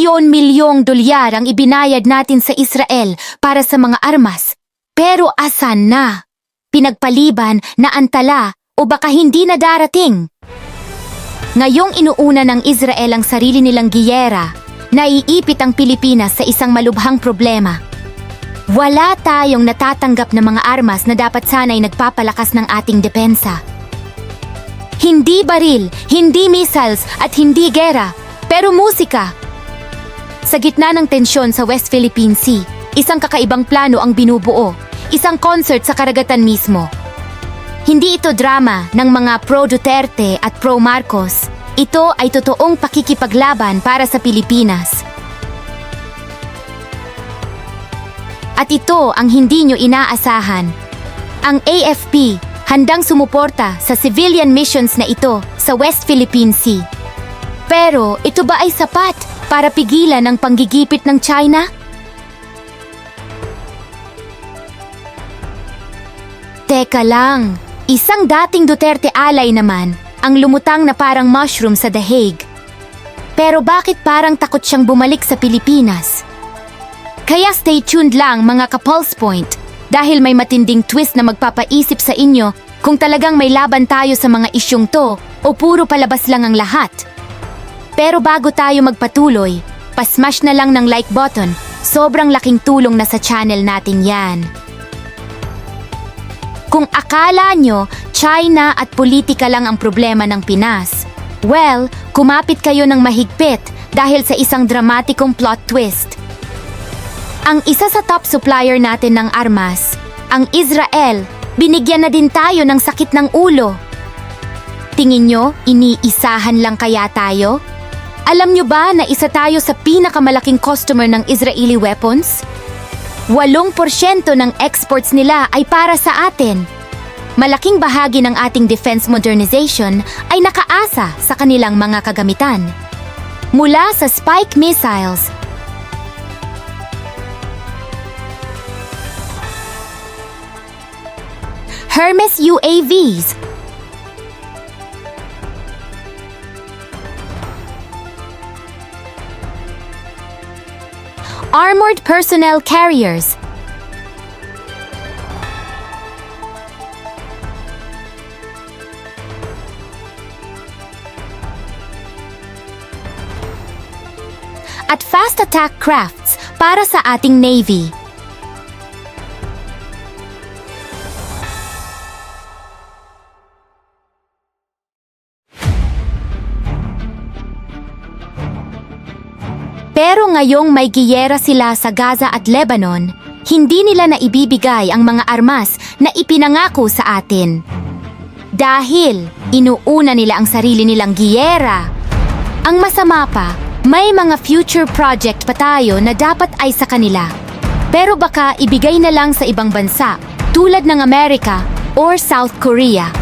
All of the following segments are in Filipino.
Milyon-milyong dolyar ang ibinayad natin sa Israel para sa mga armas. Pero asan na? Pinagpaliban, naantala, o baka hindi na darating? Ngayong inuuna ng Israel ang sarili nilang giyera, naiipit ang Pilipinas sa isang malubhang problema. Wala tayong natatanggap na mga armas na dapat sana'y nagpapalakas ng ating depensa. Hindi baril, hindi missiles at hindi gera, pero musika. Sa gitna ng tensyon sa West Philippine Sea, isang kakaibang plano ang binubuo, isang concert sa karagatan mismo. Hindi ito drama ng mga pro-Duterte at pro-Marcos. Ito ay totoong pakikipaglaban para sa Pilipinas. At ito ang hindi nyo inaasahan. Ang AFP handang sumuporta sa civilian missions na ito sa West Philippine Sea. Pero ito ba ay sapat para pigilan ang panggigipit ng China? Teka lang, isang dating Duterte alay naman ang lumutang na parang mushroom sa The Hague. Pero bakit parang takot siyang bumalik sa Pilipinas? Kaya stay tuned lang mga ka-Pulse Point dahil may matinding twist na magpapaisip sa inyo kung talagang may laban tayo sa mga isyong to o puro palabas lang ang lahat. Pero bago tayo magpatuloy, pasmash na lang ng like button, sobrang laking tulong na sa channel natin yan. Kung akala nyo, China at politika lang ang problema ng Pinas, well, kumapit kayo ng mahigpit dahil sa isang dramatikong plot twist. Ang isa sa top supplier natin ng armas, ang Israel, binigyan na din tayo ng sakit ng ulo. Tingin nyo, iniisahan lang kaya tayo? Alam nyo ba na isa tayo sa pinakamalaking customer ng Israeli weapons? 8% ng exports nila ay para sa atin. Malaking bahagi ng ating defense modernization ay nakaasa sa kanilang mga kagamitan. Mula sa spike missiles, Hermes UAVs, Armored Personnel Carriers, at fast attack crafts para sa ating Navy. Ngayong may giyera sila sa Gaza at Lebanon, hindi nila naibibigay ang mga armas na ipinangako sa atin. Dahil inuuna nila ang sarili nilang giyera. Ang masama pa, may mga future project pa tayo na dapat ay sa kanila. Pero baka ibigay na lang sa ibang bansa, tulad ng Amerika or South Korea.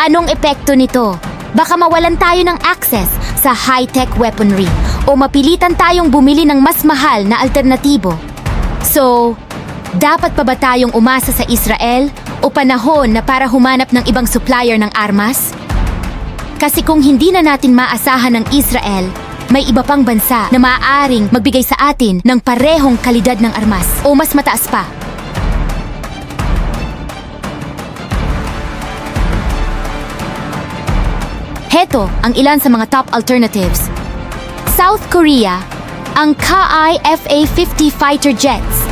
Anong epekto nito? Baka mawalan tayo ng access sa high-tech weaponry o mapilitan tayong bumili ng mas mahal na alternatibo. So, dapat pa ba tayong umasa sa Israel o panahon na para humanap ng ibang supplier ng armas? Kasi kung hindi na natin maasahan ng Israel, may iba pang bansa na maaaring magbigay sa atin ng parehong kalidad ng armas o mas mataas pa. Heto ang ilan sa mga top alternatives. South Korea, ang Ka-I FA-50 fighter jets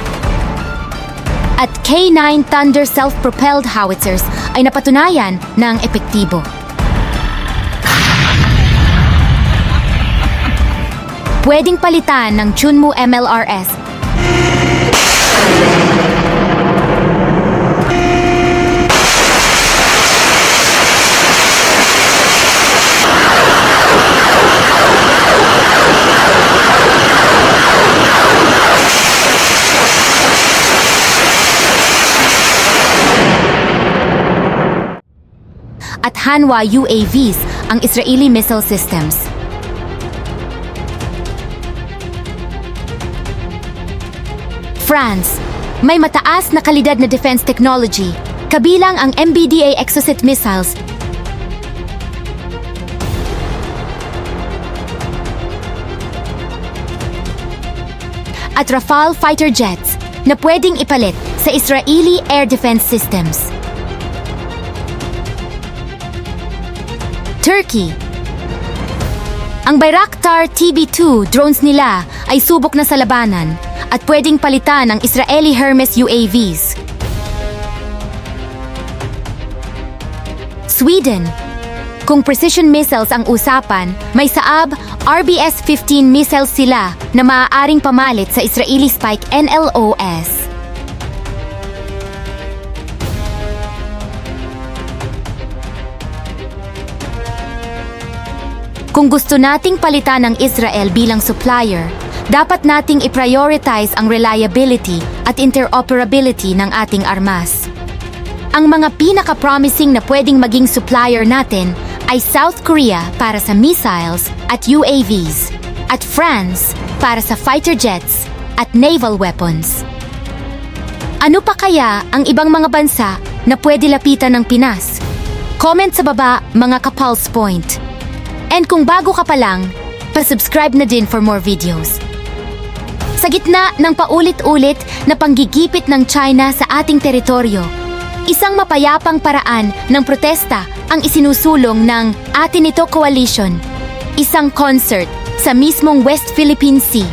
at K-9 Thunder self-propelled howitzers ay napatunayan ng epektibo. Pwedeng palitan ng Chunmu MLRS at Hanwha UAVs ang Israeli missile systems. France, may mataas na kalidad na defense technology, kabilang ang MBDA Exocet missiles at Rafale fighter jets na pwedeng ipalit sa Israeli air defense systems. Turkey Ang Bayraktar TB2 drones nila ay subok na sa labanan at pwedeng palitan ng Israeli Hermes UAVs. Sweden Kung precision missiles ang usapan, may Saab RBS-15 missiles sila na maaaring pamalit sa Israeli Spike NLOS. Kung gusto nating palitan ng Israel bilang supplier, dapat nating i-prioritize ang reliability at interoperability ng ating armas. Ang mga pinaka-promising na pwedeng maging supplier natin ay South Korea para sa missiles at UAVs, at France para sa fighter jets at naval weapons. Ano pa kaya ang ibang mga bansa na pwede lapitan ng Pinas? Comment sa baba mga ka-pulse point. And kung bago ka pa lang, pa-subscribe na din for more videos. Sa gitna ng paulit-ulit na panggigipit ng China sa ating teritoryo, isang mapayapang paraan ng protesta ang isinusulong ng Atin Ito Coalition, isang concert sa mismong West Philippine Sea.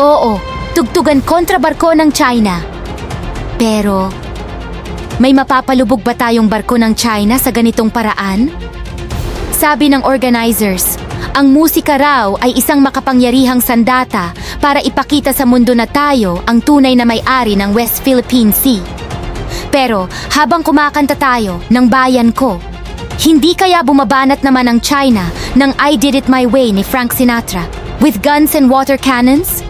Oo, tugtugan kontra barko ng China. Pero, may mapapalubog ba tayong barko ng China sa ganitong paraan? Sabi ng organizers, ang musika raw ay isang makapangyarihang sandata para ipakita sa mundo na tayo ang tunay na may-ari ng West Philippine Sea. Pero habang kumakanta tayo ng bayan ko, hindi kaya bumabanat naman ang China ng I Did It My Way ni Frank Sinatra with guns and water cannons?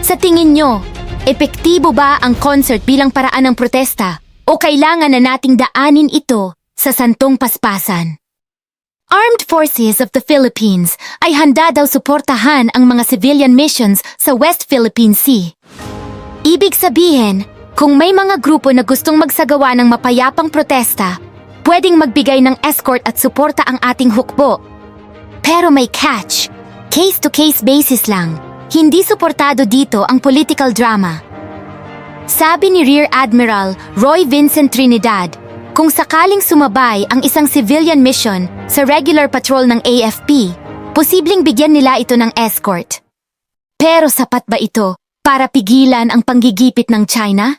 Sa tingin nyo, epektibo ba ang concert bilang paraan ng protesta o kailangan na nating daanin ito sa santong paspasan? Armed Forces of the Philippines ay handa daw suportahan ang mga civilian missions sa West Philippine Sea. Ibig sabihin, kung may mga grupo na gustong magsagawa ng mapayapang protesta, pwedeng magbigay ng escort at suporta ang ating hukbo. Pero may catch. Case-to-case basis lang. Hindi suportado dito ang political drama. Sabi ni Rear Admiral Roy Vincent Trinidad, kung sakaling sumabay ang isang civilian mission sa regular patrol ng AFP, posibleng bigyan nila ito ng escort. Pero sapat ba ito para pigilan ang panggigipit ng China?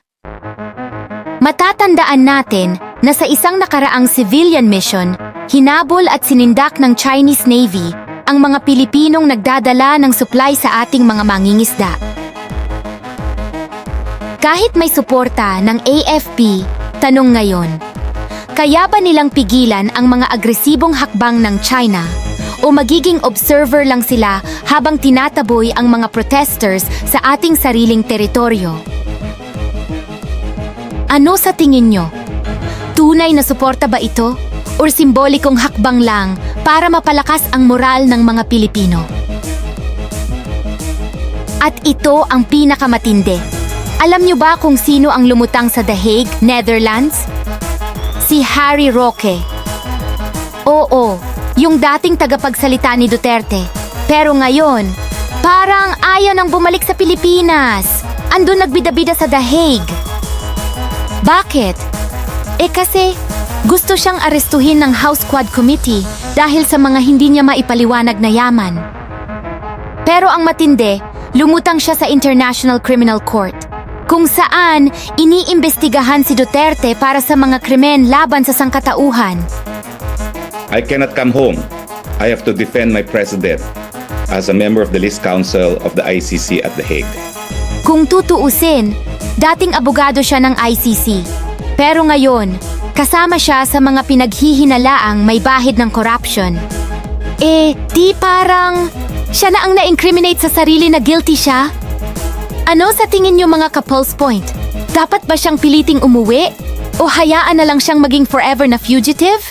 Matatandaan natin na sa isang nakaraang civilian mission, hinabol at sinindak ng Chinese Navy ang mga Pilipinong nagdadala ng supply sa ating mga mangingisda. Kahit may suporta ng AFP, tanong ngayon, kaya ba nilang pigilan ang mga agresibong hakbang ng China o magiging observer lang sila habang tinataboy ang mga protesters sa ating sariling teritoryo? Ano sa tingin nyo? Tunay na suporta ba ito? O simbolikong hakbang lang para mapalakas ang moral ng mga Pilipino? At ito ang pinakamatindi. Alam nyo ba kung sino ang lumutang sa The Hague, Netherlands? Si Harry Roque. Oo, yung dating tagapagsalita ni Duterte. Pero ngayon, parang ayaw nang bumalik sa Pilipinas. Andun nagbida-bida sa The Hague. Bakit? Eh kasi gusto siyang arestuhin ng House Squad Committee dahil sa mga hindi niya maipaliwanag na yaman. Pero ang matindi, lumutang siya sa International Criminal Court kung saan iniimbestigahan si Duterte para sa mga krimen laban sa sangkatauhan. I cannot come home. I have to defend my president as a member of the list council of the ICC at The Hague. Kung tutuusin, dating abogado siya ng ICC. Pero ngayon, kasama siya sa mga pinaghihinalaang may bahid ng corruption. Eh, di parang siya na ang na-incriminate sa sarili na guilty siya? Ano sa tingin niyo mga ka-pulse point? Dapat ba siyang piliting umuwi? O hayaan na lang siyang maging forever na fugitive?